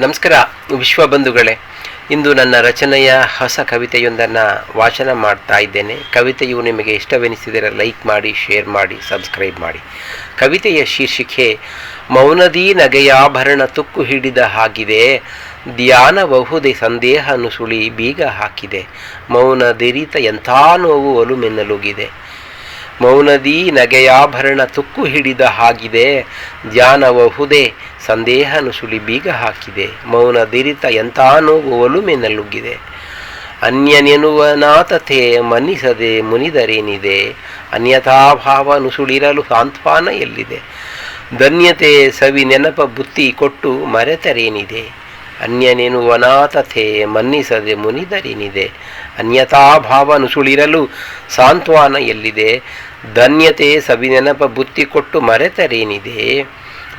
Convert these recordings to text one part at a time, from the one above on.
ನಮಸ್ಕಾರ, ವಿಶ್ವ ಬಂಧುಗಳೇ. ಇಂದು ನನ್ನ ರಚನೆಯ ಹೊಸ ಕವಿತೆಯೊಂದನ್ನು ವಾಚನ ಮಾಡ್ತಾ ಇದ್ದೇನೆ. ಕವಿತೆಯು ನಿಮಗೆ ಇಷ್ಟವೆನಿಸಿದರೆ ಲೈಕ್ ಮಾಡಿ, ಶೇರ್ ಮಾಡಿ, ಸಬ್ಸ್ಕ್ರೈಬ್ ಮಾಡಿ. ಕವಿತೆಯ ಶೀರ್ಷಿಕೆ, ಮೌನದಿ ನಗೆಯಾಭರಣ ತುಕ್ಕು ಹಿಡಿದ ಹಾಗಿದೆ. ಧ್ಯಾನ ಬಹುದೆ ಸಂದೇಹ ನುಸುಳಿ ಬೀಗ ಹಾಕಿದೆ. ಮೌನದಿರಿತ ಎಂಥ ನೋವು ಒಲುಮೆನ್ನಲುಗಿದೆ. ಮೌನದಿ ನಗೆಯಾಭರಣ ತುಕ್ಕು ಹಿಡಿದ ಹಾಗಿದೆ. ಧ್ಯಾನಬಹುದೇ ಸಂದೇಹ ನುಸುಳಿ ಬೀಗ ಹಾಕಿದೆ. ಮೌನದಿರಿತ ಎಂಥ ನೋವು ಒಲುಮೆ ನಲುಗಿದೆ. ಅನ್ಯನೆನುವನಾತತೆ ಮನ್ನಿಸದೆ ಮುನಿದರೇನಿದೆ. ಅನ್ಯಥಾಭಾವ ನುಸುಳಿರಲು ಸಾಂತ್ವಾನ ಎಲ್ಲಿದೆ. ಧನ್ಯತೆ ಸವಿ ನೆನಪ ಬುತ್ತಿ ಕೊಟ್ಟು ಮರೆತರೇನಿದೆ. ಅನ್ಯನೆನುವನಾತತೆ ಮನ್ನಿಸದೆ ಮುನಿದರಿನಿದೆ. ಅನ್ಯಥಾಭಾವ ನುಸುಳಿರಲು ಸಾಂತ್ವನ ಎಲ್ಲಿದೆ? ಧನ್ಯತೆ ಸವಿ ನೆನಪ ಬುತ್ತಿ ಕೊಟ್ಟು ಮರೆತರೇನಿದೆ?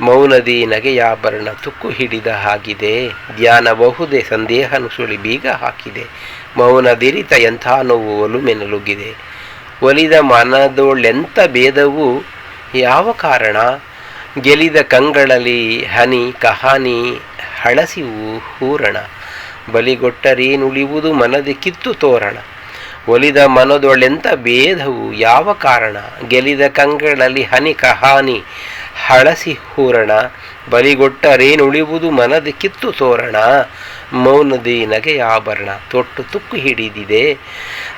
ಮೌನದಿ ನಗೆಯಾಭರಣ ತುಕ್ಕು ಹಿಡಿದ ಹಾಗಿದೆ. ಧ್ಯಾನ ಬಹುದೇ ಸಂದೇಹ ನುಸುಳಿ ಬೀಗ ಹಾಕಿದೆ. ಮೌನದಿರಿತ ಎಂಥ ನೋವು ಒಲು ಮೆನಲುಗಿದೆ. ಒಲಿದ ಮನದೊಳೆಂಥ ಭೇದವು ಯಾವ ಕಾರಣ? ಗೆಲಿದ ಕಂಗಳಲ್ಲಿ ಹನಿ ಕಹಾನಿ ಹಳಸಿವು ಹೂರಣ. ಬಲಿಗೊಟ್ಟರೇನುಳಿವುದು ಮನದಿ ಕಿತ್ತು ತೋರಣ. ಒಲಿದ ಮನದೊಳೆಂತ ಭೇದವು ಯಾವ ಕಾರಣ? ಗೆಲಿದ ಕಂಗಳಲ್ಲಿ ಹನಿ ಕಹಾನಿ ಹಳಸಿ ಹೂರಣ. ಬಲಿಗೊಟ್ಟರೇನುಳಿವುದು ಮನದಿ ಕಿತ್ತು ತೋರಣ. ಮೌನದಿ ನಗೆಯಾಭರಣ ತೊಟ್ಟು ತುಕ್ಕು ಹಿಡಿದಿದೆ.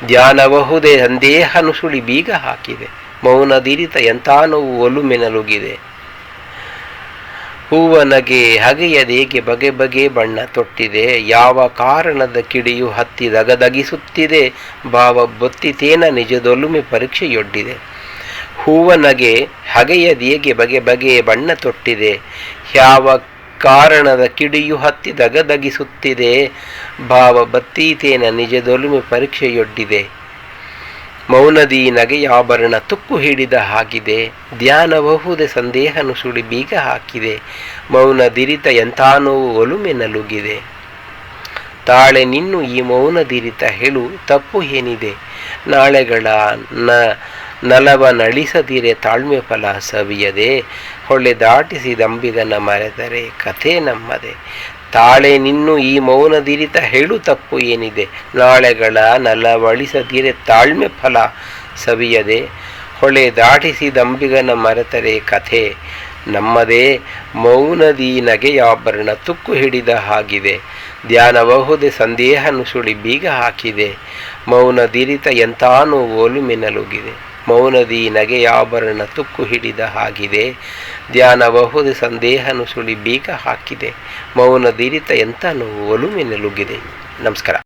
ಧ್ಯಾನಬಹುದೇ ಸಂದೇಹ ನುಸುಳಿ ಬೀಗ ಹಾಕಿದೆ. ಮೌನದಿರಿತ ಎಂಥ ನೋವು ಒಲುಮೆನಲುಗಿದೆ. ಹೂವನಗೆ ಹಗೆಯದೇಗೆ ಬಗೆ ಬಗೆ ಬಣ್ಣ ತೊಟ್ಟಿದೆ, ಯಾವ ಕಾರಣದ ಕಿಡಿಯು ಹತ್ತಿ ದಗದಗಿಸುತ್ತಿದೆ ಭಾವ ಬೊತ್ತಿತೇನ ನಿಜದೊಲುಮೆ ಪರೀಕ್ಷೆಯೊಡ್ಡಿದೆ. ಹೂವನಗೆ ಹಗೆಯದೇಗೆ ಬಗೆ ಬಗೆ ಬಣ್ಣ ತೊಟ್ಟಿದೆ, ಯಾವ ಕಾರಣದ ಕಿಡಿಯು ಹತ್ತಿ ದಗದಗಿಸುತ್ತಿದೆ ಭಾವ ಬತ್ತೀತೇನ ನಿಜದೊಲುಮೆ ಪರೀಕ್ಷೆಯೊಡ್ಡಿದೆ. ಮೌನದಿ ನಗೆಯಾಭರಣ ತುಕ್ಕು ಹಿಡಿದ ಹಾಗಿದೆ. ಧ್ಯಾನಬಹುದೇ ಸಂದೇಹ ನುಸುಳಿ ಬೀಗ ಹಾಕಿದೆ. ಮೌನದಿರಿತ ಎಂಥ ನೋವು ಒಲುಮೆ ನಲುಗಿದೆ. ತಾಳೆ ನಿನ್ನು ಈ ಮೌನದಿರಿತ ಹೇಳು, ತಪ್ಪು ಏನಿದೆ? ನಾಳೆಗಳ ನ ನಲವ ನಳಿಸದಿರೆ ತಾಳ್ಮೆ ಫಲ ಸವಿಯದೆ ಹೊಳೆ ದಾಟಿಸಿ ದಂಬಿಗನ ಮರೆತರೆ ಕಥೆ ನಮ್ಮದೆ. ತಾಳೆ ನಿನ್ನು ಈ ಮೌನದಿರಿತ ಹೇಳು ತಪ್ಪು ಏನಿದೆ. ನಾಳೆಗಳ ನಲವಳಿಸದಿರೆ ತಾಳ್ಮೆ ಫಲ ಸವಿಯದೆ ಹೊಳೆ ದಾಟಿಸಿ ದಂಬಿಗನ ಮರೆತರೆ ಕಥೆ ನಮ್ಮದೇ. ಮೌನದಿ ನಗೆಯಾಭರಣ ತುಕ್ಕು ಹಿಡಿದ ಹಾಗಿದೆ. ಧ್ಯಾನಬಹುದೇ ಸಂದೇಹ ನುಸುಳಿ ಬೀಗ ಹಾಕಿದೆ. ಮೌನದಿರಿತ ಎಂತಾನೂ ಓಲು ಒಲುಮೆನಲುಗಿದೆ ಮೌನದಿ ನಗೆಯಾಭರಣ ತುಕ್ಕು ಹಿಡಿದ ಹಾಗಿದೆ. ಧ್ಯಾನ ಬಹುದು ಸಂದೇಹ ನುಸುಳಿ ಬೀಗ ಹಾಕಿದೆ. ಮೌನದಿರಿತ ಎಂಥ ನೋವು ಒಲುಮೆನಲುಗಿದೆ ನಮಸ್ಕಾರ.